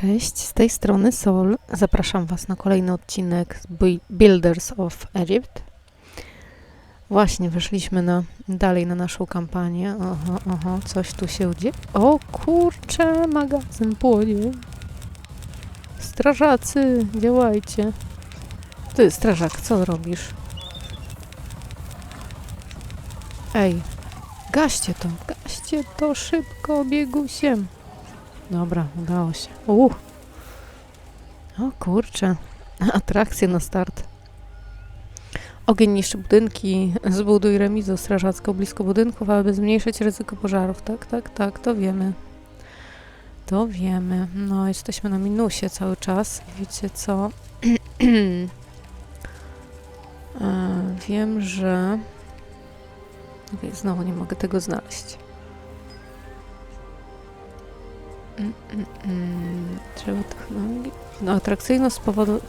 Cześć, z tej strony Sol. Zapraszam Was na kolejny odcinek z Bui- Builders of Egypt. Właśnie wyszliśmy na, dalej na naszą kampanię. Oho, oho, coś tu się dzieje. O kurczę, magazyn płonie. Strażacy, działajcie. Ty, strażak, co robisz? Ej, gaście to, gaście to szybko, biegusiem. Dobra, udało się. Uh. O kurczę. Atrakcje na start. Ogień niszczy budynki. Zbuduj remizę strażacką blisko budynków, aby zmniejszyć ryzyko pożarów. Tak, tak, tak, to wiemy. To wiemy. No, jesteśmy na minusie cały czas. Wiecie co? E, Wiem, że... Okej, znowu nie mogę tego znaleźć. Drzewo technologii. No, atrakcyjność z powodu.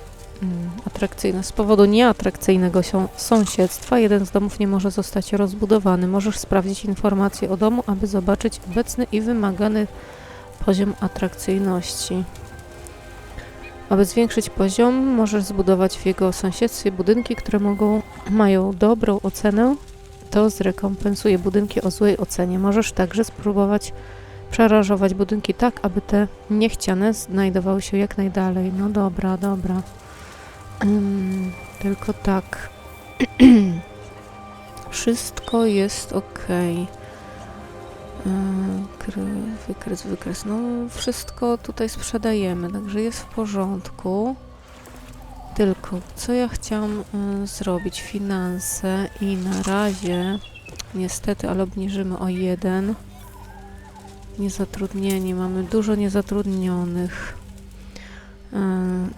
Mm, atrakcyjność z powodu nieatrakcyjnego sąsiedztwa. Jeden z domów nie może zostać rozbudowany. Możesz sprawdzić informacje o domu, aby zobaczyć obecny i wymagany poziom atrakcyjności. Aby zwiększyć poziom, możesz zbudować w jego sąsiedztwie budynki, które mogą, mają dobrą ocenę. To zrekompensuje budynki o złej ocenie. Możesz także spróbować przerażować budynki tak, aby te niechciane znajdowały się jak najdalej. No dobra, dobra. Ym, tylko tak. Wszystko jest ok. Wykres, wykres. No, wszystko tutaj sprzedajemy, także jest w porządku. Tylko, co ja chciałam y, zrobić? Finanse i na razie, niestety, ale obniżymy o jeden. Niezatrudnieni, mamy dużo niezatrudnionych. E,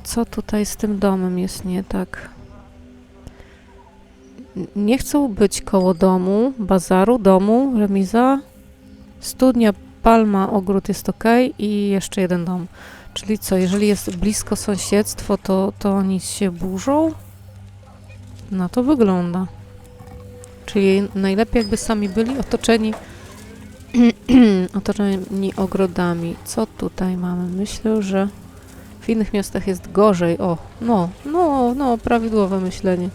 Co tutaj z tym domem jest nie tak? Nie chcą być koło domu, bazaru, domu, remiza. Studnia, palma, ogród jest ok i jeszcze jeden dom. Czyli co, jeżeli jest blisko sąsiedztwo, to, to oni się burzą? Na to wygląda. Czyli najlepiej jakby sami byli otoczeni otoczeni ogrodami. Co tutaj mamy? Myślę, że w innych miastach jest gorzej. O, no, no, no, prawidłowe myślenie.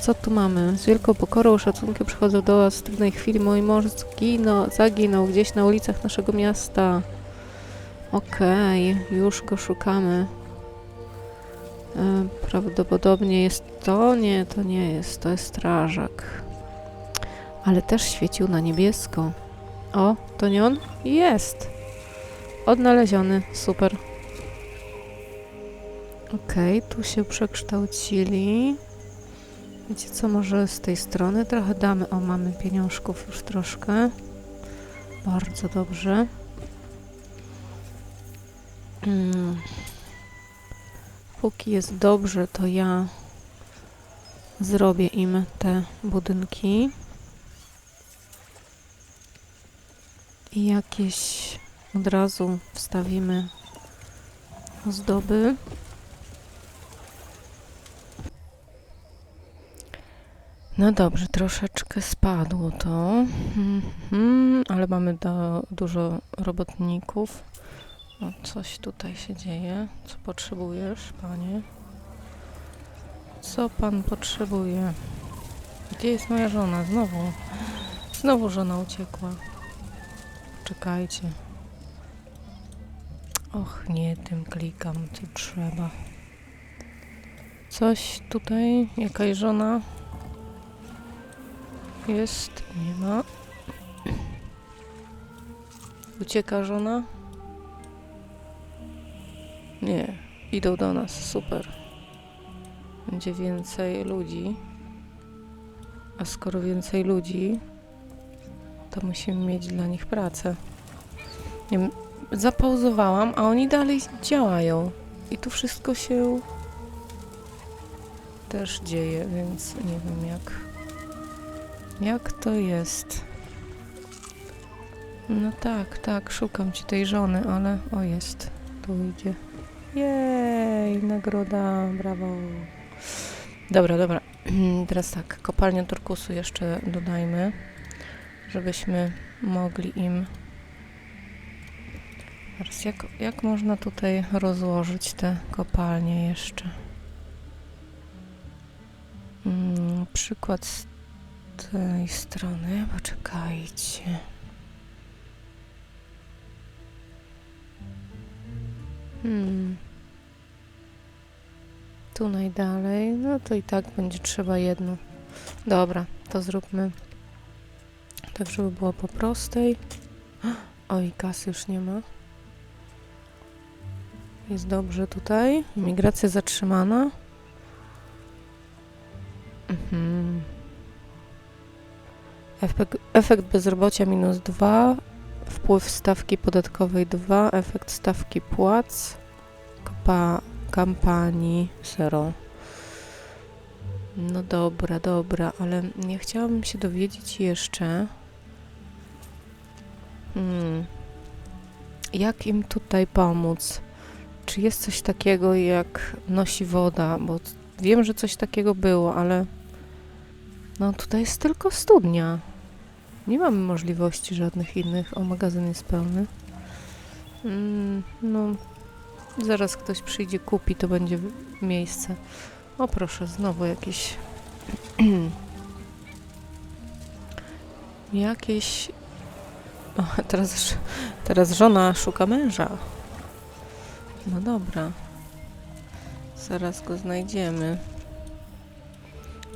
Co tu mamy? Z wielką pokorą, szacunkiem przychodzę do Was w trudnej chwili. Mój mąż zginął, zaginął gdzieś na ulicach naszego miasta. Okej, już go szukamy. E, prawdopodobnie jest to? Nie, to nie jest. To jest strażak. Ale też świecił na niebiesko. O, to nie on? Jest. Odnaleziony. Super. Okej, tu się przekształcili. Wiecie co, może z tej strony trochę damy. O, mamy pieniążków już troszkę. Bardzo dobrze. Mm. Póki jest dobrze, to ja zrobię im te budynki. I jakieś od razu wstawimy ozdoby. No dobrze, troszeczkę spadło to, Mhm, ale mamy do, dużo robotników. O, coś tutaj się dzieje. Co potrzebujesz, panie? Co pan potrzebuje? Gdzie jest moja żona? Znowu. Znowu żona uciekła. Czekajcie. Och, nie tym klikam, co trzeba. Coś tutaj, jakaś żona jest, nie ma. Ucieka żona? Nie, idą do nas, super. Będzie więcej ludzi. A skoro więcej ludzi, to musimy mieć dla nich pracę. Nie wiem, zapauzowałam, a oni dalej działają. I tu wszystko się też dzieje, więc nie wiem jak. Jak to jest? No tak, tak, szukam ci tej żony, ale o jest, tu idzie. Jej, nagroda, brawo. Dobra, dobra. Teraz tak, kopalnię turkusu jeszcze dodajmy, żebyśmy mogli im Teraz jak, jak można tutaj rozłożyć te kopalnie jeszcze? Mm, przykład z tej strony. Poczekajcie. Hmm. Tu najdalej. No to i tak będzie trzeba jedno. Dobra, to zróbmy tak, żeby było po prostej. Oj, kasy już nie ma. Jest dobrze tutaj. Migracja zatrzymana. Mhm. Efekt, bezrobocia minus 2. Wpływ stawki podatkowej 2. Efekt stawki płac. Kopa, kampanii 0. No dobra, dobra, ale nie chciałabym się dowiedzieć jeszcze. Hmm. Jak im tutaj pomóc? Czy jest coś takiego jak nosi woda? Bo wiem, że coś takiego było, ale no tutaj jest tylko studnia. Nie mamy możliwości żadnych innych. O, magazyn jest pełny. Mm, no, zaraz ktoś przyjdzie, kupi, to będzie miejsce. O proszę, znowu jakieś... jakieś... Teraz, teraz żona szuka męża. No dobra. Zaraz go znajdziemy.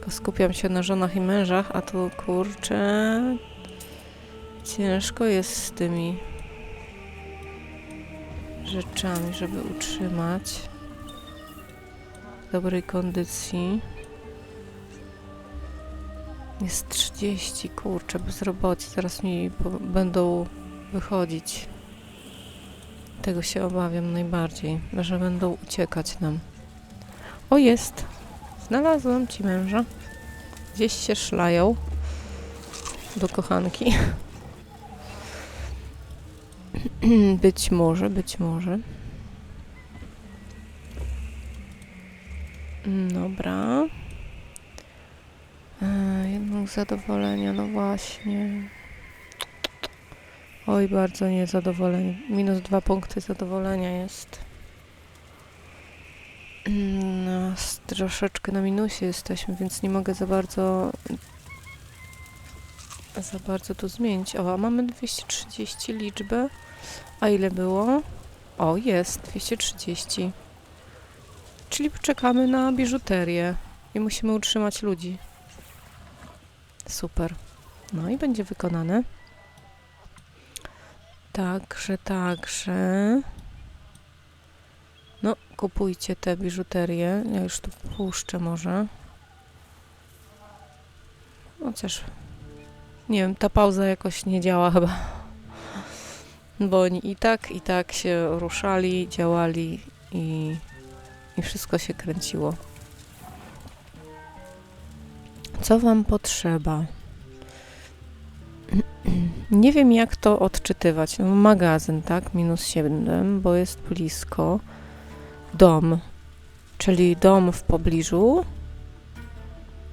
Skupiam się na żonach i mężach, a tu kurczę... Ciężko jest z tymi rzeczami, żeby utrzymać w dobrej kondycji. Jest 30, kurczę, bezrobocie. Zaraz mi będą wychodzić. Tego się obawiam najbardziej, że będą uciekać nam. O, jest! Znalazłam ci męża. Gdzieś się szlają do kochanki. być może, być może. Dobra. Zadowolenia, no właśnie. Oj, bardzo niezadowolenie. Minus dwa punkty zadowolenia jest. Mm, No, troszeczkę na minusie jesteśmy, więc nie mogę za bardzo za bardzo tu zmienić. O, a mamy 230 liczbę. A ile było? O, jest 230. Czyli czekamy na biżuterię i musimy utrzymać ludzi. Super. No i będzie wykonane. Także, także. No, kupujcie te biżuterię. Ja już tu puszczę może. Chociaż nie wiem, ta pauza jakoś nie działa chyba. Bo oni i tak, i tak się ruszali, działali i, i wszystko się kręciło. Co wam potrzeba? Nie wiem, jak to odczytywać. No, magazyn, tak? Minus 7, bo jest blisko. Dom, czyli dom w pobliżu.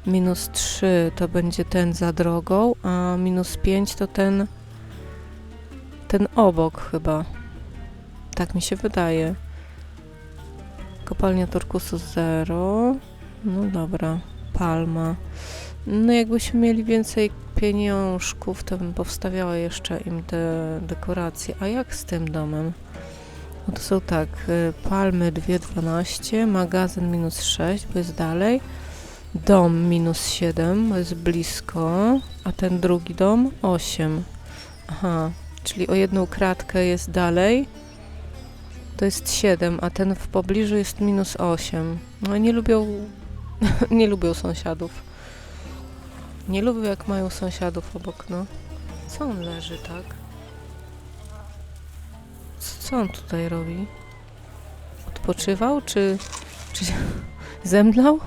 Minus 3 to będzie ten za drogą, a minus 5 to ten ten obok chyba. Tak mi się wydaje. Kopalnia Turkusu 0. No dobra. Palma. No jakbyśmy mieli więcej pieniążków, to bym powstawiała jeszcze im te dekoracje. A jak z tym domem? No to są tak, y, palmy 2,12, magazyn minus 6, bo jest dalej. Dom minus 7, bo jest blisko, a ten drugi dom 8. Aha, czyli o jedną kratkę jest dalej. To jest 7, a ten w pobliżu jest minus 8. No nie lubią, nie lubią sąsiadów. Nie lubią jak mają sąsiadów obok, no. Co on leży, tak? Co, on tutaj robi? Odpoczywał, czy, czy zemdlał?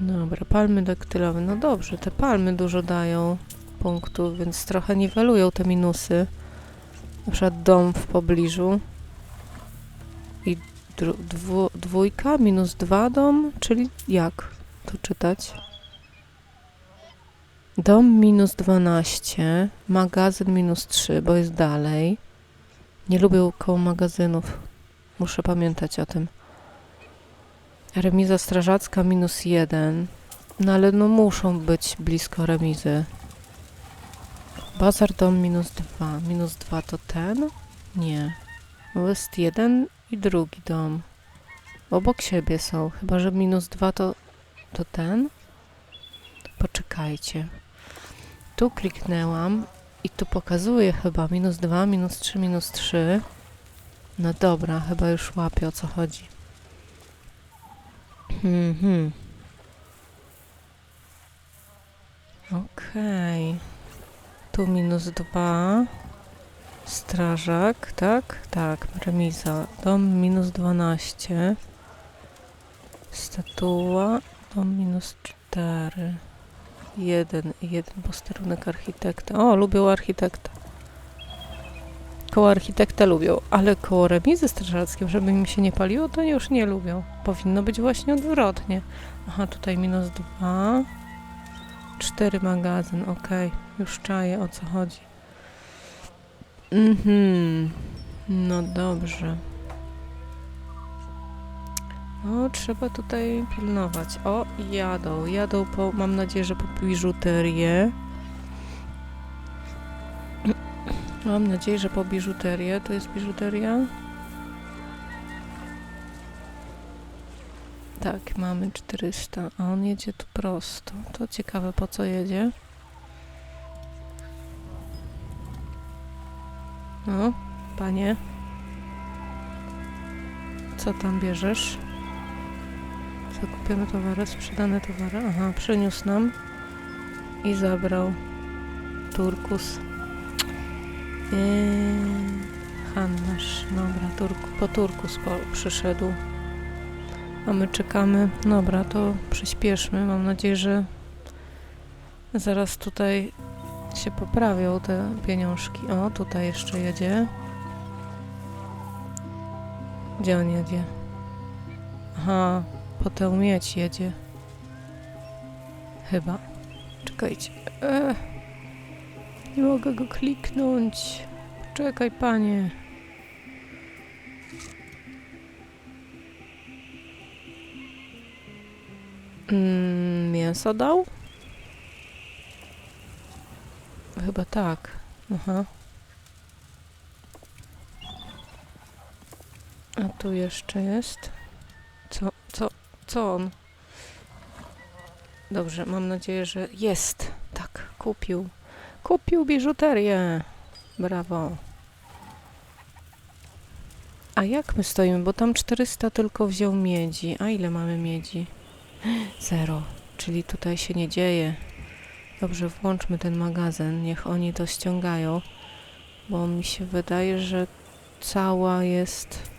Dobra, palmy daktylowe. No dobrze, te palmy dużo dają punktów, więc trochę niwelują te minusy. Na przykład dom w pobliżu. I dwójka minus dwa dom, czyli jak to czytać? Dom minus 12, magazyn minus 3, bo jest dalej. Nie lubię koło magazynów. Muszę pamiętać o tym. Remiza strażacka minus jeden. No ale no muszą być blisko remizy. Bazar dom minus dwa. Minus dwa to ten? Nie. No Jest jeden i drugi dom. Obok siebie są. Chyba, że minus dwa to, to ten? Poczekajcie. Tu kliknęłam i tu pokazuje chyba minus 2, minus 3, minus 3. No dobra, chyba już łapię o co chodzi. Mhm. Okej. Tu minus 2. Strażak, tak? Tak, remiza. Dom minus 12. Statua. Dom minus 4. Jeden, jeden posterunek architekta. O, lubią architekta. Koło architekta lubią, ale koło remizy strażackiej, żeby im się nie paliło, to już nie lubią. Powinno być właśnie odwrotnie. Aha, tutaj minus dwa. Cztery magazyn, okej. Już czaję, o co chodzi. Mhm. No dobrze. O, trzeba tutaj pilnować. O, jadą. Jadą po, mam nadzieję, że po biżuterię. Mam nadzieję, że po biżuterię. To jest biżuteria? Tak, mamy 400, a on jedzie tu prosto. To ciekawe, po co jedzie. No, panie. Co tam bierzesz? Zakupione towary, sprzedane towary. Aha, przyniósł nam i zabrał turkus. Eee, handlarz, dobra, turku, po turkus po, przyszedł. A my czekamy. Dobra, to przyspieszmy. Mam nadzieję, że zaraz tutaj się poprawią te pieniążki. O, tutaj jeszcze jedzie. Gdzie on jedzie? Aha, po tę miedź jedzie. Chyba. Czekajcie. Nie mogę go kliknąć. Czekaj, panie. Mm, mięso dał? Chyba tak. Aha. A tu jeszcze jest. Co, on? Dobrze, mam nadzieję, że jest. Tak, kupił. Kupił biżuterię. Brawo. A jak my stoimy? Bo tam 400 tylko wziął miedzi. A ile mamy miedzi? Zero. Czyli tutaj się nie dzieje. Dobrze, włączmy ten magazyn. Niech oni to ściągają. Bo mi się wydaje, że cała jest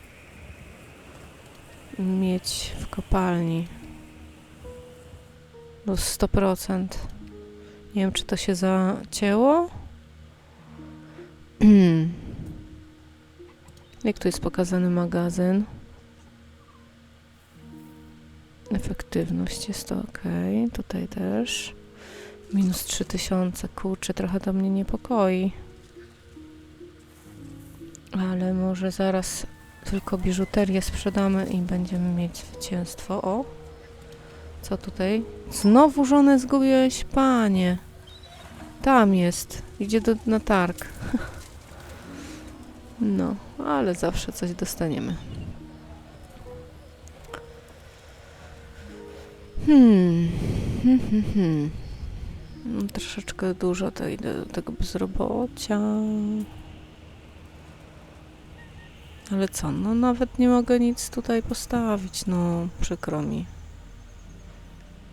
miedź w kopalni. No 100%. Nie wiem, czy to się zacięło. Jak tu jest pokazany magazyn? Efektywność jest ok. Tutaj też. Minus 3000. Kurczę, trochę to mnie niepokoi. Ale może zaraz tylko biżuterię sprzedamy i będziemy mieć zwycięstwo. O! Co tutaj? Znowu żonę zgubiłeś, panie. Tam jest. Idzie do, na targ. No, ale zawsze coś dostaniemy. Hmm. Hmm, hmm, hmm. Troszeczkę dużo to idę do tego bezrobocia. Ale co, no nawet nie mogę nic tutaj postawić, no przykro mi.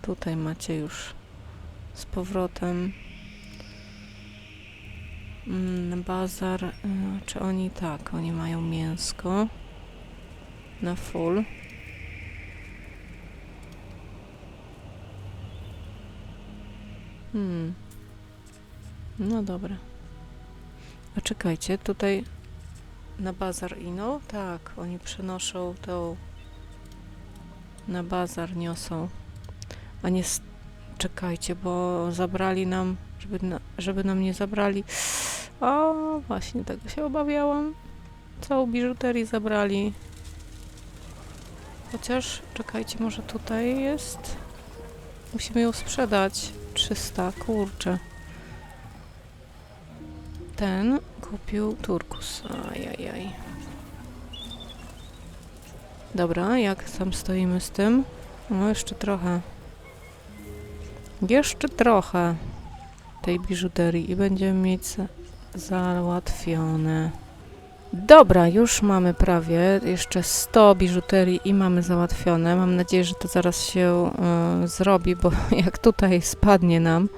Tutaj macie już z powrotem mm, bazar. y, Czy oni tak, oni mają mięsko na full. Hmm. No dobra. A czekajcie, tutaj na bazar ino? Tak, oni przenoszą tą na bazar niosą. A nie czekajcie, bo zabrali nam, żeby, na, żeby nam nie zabrali. O, właśnie tego się obawiałam. Całą biżuterię zabrali. Chociaż, czekajcie, może tutaj jest? Musimy ją sprzedać. 300, kurczę. Ten kupił turkus. Ajajaj. Dobra, jak tam stoimy z tym? No, jeszcze trochę. Jeszcze trochę tej biżuterii i będziemy mieć za załatwione. Dobra, już mamy prawie jeszcze 100 biżuterii i mamy załatwione. Mam nadzieję, że to zaraz się y, zrobi, bo jak tutaj spadnie nam,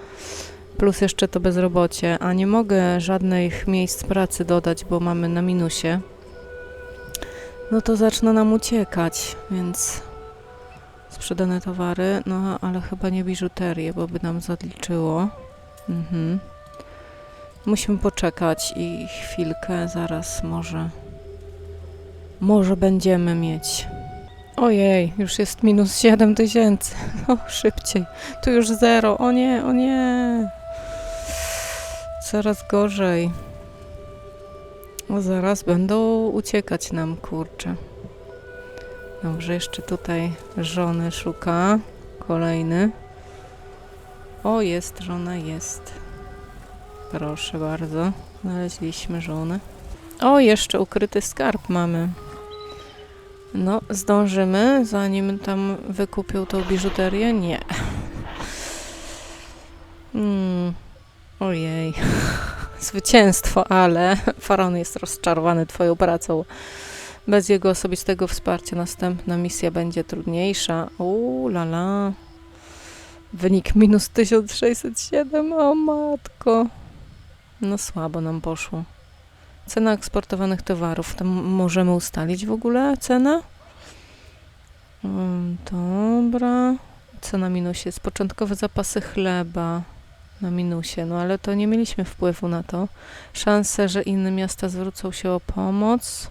plus jeszcze to bezrobocie, a nie mogę żadnych miejsc pracy dodać, bo mamy na minusie, no to zaczną nam uciekać, więc sprzedane towary, no ale chyba nie biżuterię, bo by nam zadliczyło. Mhm. Musimy poczekać i chwilkę, zaraz może. Może będziemy mieć. Ojej, już jest minus 7 tysięcy. O, szybciej. Tu już zero. O nie, o nie. Coraz gorzej. O, zaraz będą uciekać nam, kurczę. Dobrze, jeszcze tutaj żony szuka. Kolejny. O, jest żona, jest. Proszę bardzo. Znaleźliśmy żonę. O, jeszcze ukryty skarb mamy. No, zdążymy, zanim tam wykupią tą biżuterię? Nie. Hmm. Ojej. Zwycięstwo, ale faraon jest rozczarowany twoją pracą. Bez jego osobistego wsparcia następna misja będzie trudniejsza. Uuu, la la. Wynik minus 1607, o matko. No słabo nam poszło. Cena eksportowanych towarów. To możemy ustalić w ogóle cenę? Mm, Dobra. Co na minusie? jest? Początkowe zapasy chleba na minusie. No ale to nie mieliśmy wpływu na to. Szanse, że inne miasta zwrócą się o pomoc.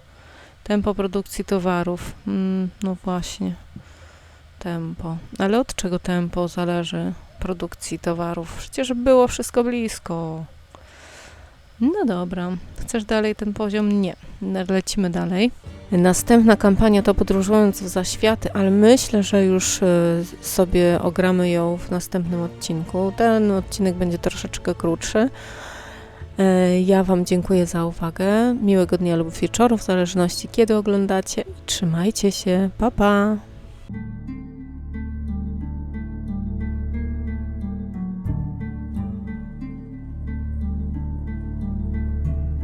Tempo produkcji towarów. Mm, no właśnie. Tempo. Ale od czego tempo zależy produkcji towarów? Przecież było wszystko blisko. No dobra. Chcesz dalej ten poziom? Nie. Lecimy dalej. Następna kampania to podróżując w zaświaty, ale myślę, że już y, sobie ogramy ją w następnym odcinku. Ten odcinek będzie troszeczkę krótszy. Y, Ja Wam dziękuję za uwagę. Miłego dnia lub wieczoru, w zależności kiedy oglądacie. Trzymajcie się. Pa, pa!